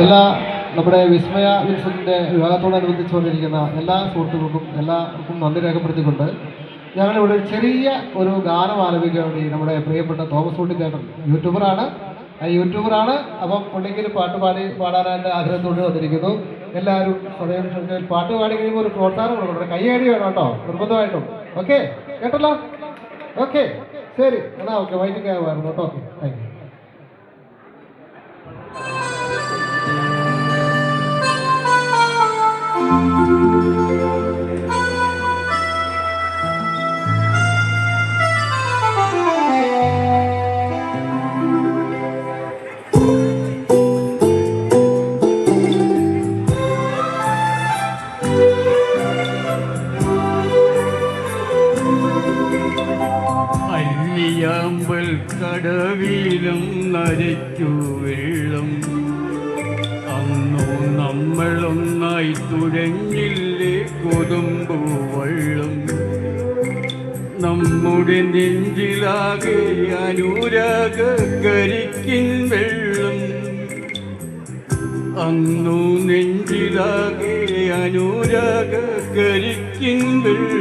എല്ലാ നമ്മുടെ വിസ്മയ വിൽസന്റെ വിവാഹത്തോടനുബന്ധിച്ച് വന്നിരിക്കുന്ന എല്ലാ സുഹൃത്തുക്കൾക്കും എല്ലാവർക്കും നന്ദി രേഖപ്പെടുത്തിക്കൊണ്ട് ഞങ്ങളിവിടെ ഒരു ചെറിയ ഒരു ഗാനം ആലപിക്കാൻ വേണ്ടി നമ്മുടെ പ്രിയപ്പെട്ട തോമസ് കുട്ടി ചേട്ടൻ യൂട്യൂബറാണ്. ആ യൂട്യൂബറാണ്. അപ്പം പുള്ളിക്ക് പാട്ട് പാടി പാടാനായിട്ട് ആഗ്രഹത്തോട് വന്നിരിക്കുന്നു. എല്ലാവരും സ്വയം ശ്രദ്ധയിൽ പാട്ട് പാടി കഴിയുമ്പോൾ ഒരു പ്രോത്സാഹനം കൊടുക്കണം. കൈയടി വേണം കേട്ടോ. നിർബന്ധമായിട്ടും. ഓക്കെ കേട്ടല്ലോ? ഓക്കെ ശരി. എന്നാ ഓക്കെ വൈകിട്ട് വരുന്നു കേട്ടോ. ഓക്കെ താങ്ക് യു കടവിലും നരയ്ക്കു വെള്ളം. അന്നു നമ്മളൊന്നായി തുഴഞ്ഞില്ലേ കൊതുമ്പു വെള്ളം. നമ്മുടെ നെഞ്ചിലാകെ അനുരാഗ കരിക്കിൻ വെള്ളം. അന്നു നെഞ്ചിലാകെ അനുരാഗ കരിക്കിൻ വെള്ളം.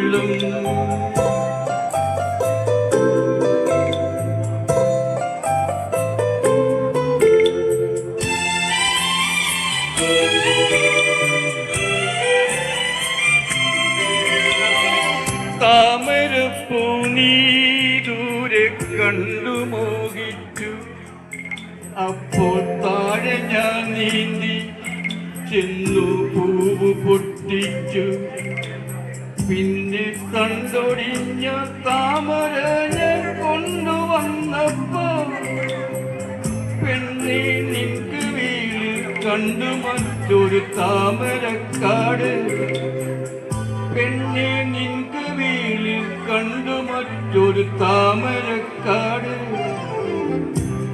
താമരപ്പൂ നീ ദൂരെ കണ്ടു മോഹിച്ചു. അപ്പോൾ താഴെ ഞാൻ നീന്തി ചെന്നു പൂവ് പൊട്ടിച്ചു. പിന്നെ കണ്ടൊടിഞ്ഞ താമര ഞാൻ കൊണ്ടുവന്നപ്പോ പെണ്ണെ നിൻക്ക് വീട് കണ്ടു മറ്റൊരു താമരക്കാട്. പെണ്ണെ നിൻക്ക് വീളിൽ കണ്ടു മറ്റൊരു താമരക്കാട്.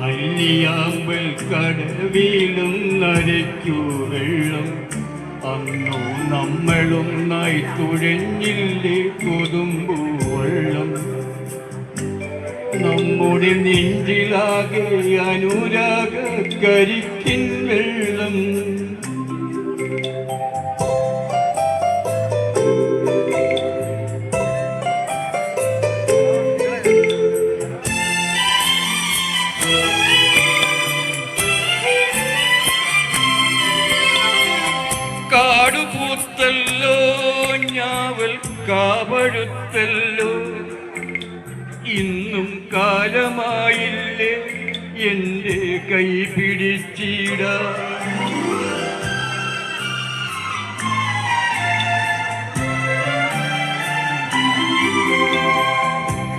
അല്ലിയാമ്പൽ കടവിലും നരയ്ക്കു വെള്ളം. അന്നോ നമ്മളും നായി തുഴഞ്ഞില്ലേ കൊതുമ്പു വെള്ളം. നമ്മുടെ നെഞ്ചിലാകെ അനുരാഗ കരിക്കിൻ വെള്ളം. കാടുപൂത്തല്ലോ ഞാവൽ കാവഴുത്തല്ലോ. ഇന്നും കാലമായില്ലേ എന്റെ കൈ പിടിച്ചിട.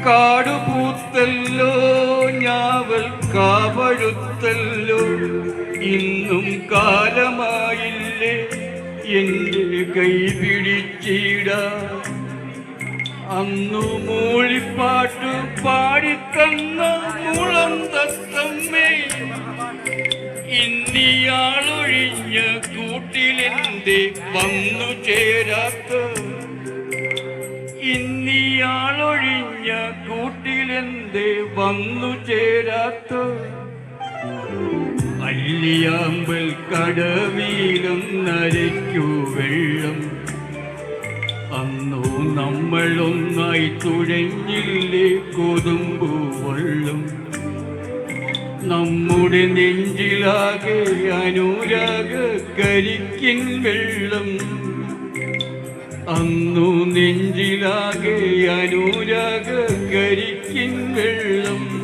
കാടുപൂത്തല്ലോ ഞാവൽ കാവഴുത്തല്ലോ. ഇന്നും കാലമായില്ലേ എന്റെ കൈ പിടിച്ചിട. അന്നു മൂളിപ്പാട്ട് പാടിത്തന്ന മുളം തത്തമ്മേ ഇന്നിയാളൊഴിഞ്ഞ കൂട്ടിലെന്തി വന്നു ചേരാത്ത? ഇന്നിയാളൊഴിഞ്ഞ കൂട്ടിലെന്തി വന്നു ചേരാത്ത? അല്ലിയാമ്പൽ കടവിലും നരയ്ക്കു വെള്ളം. അന്നു നമ്മളൊന്നായി തുഴഞ്ഞില്ലേ കൊതുമ്പു വെള്ളം. നമ്മുടെ നെഞ്ചിലാകെ അനുരാഗ കരിക്കിൻ വെള്ളം. അന്നു നെഞ്ചിലാകെ അനുരാഗ കരിക്കിൻ വെള്ളം.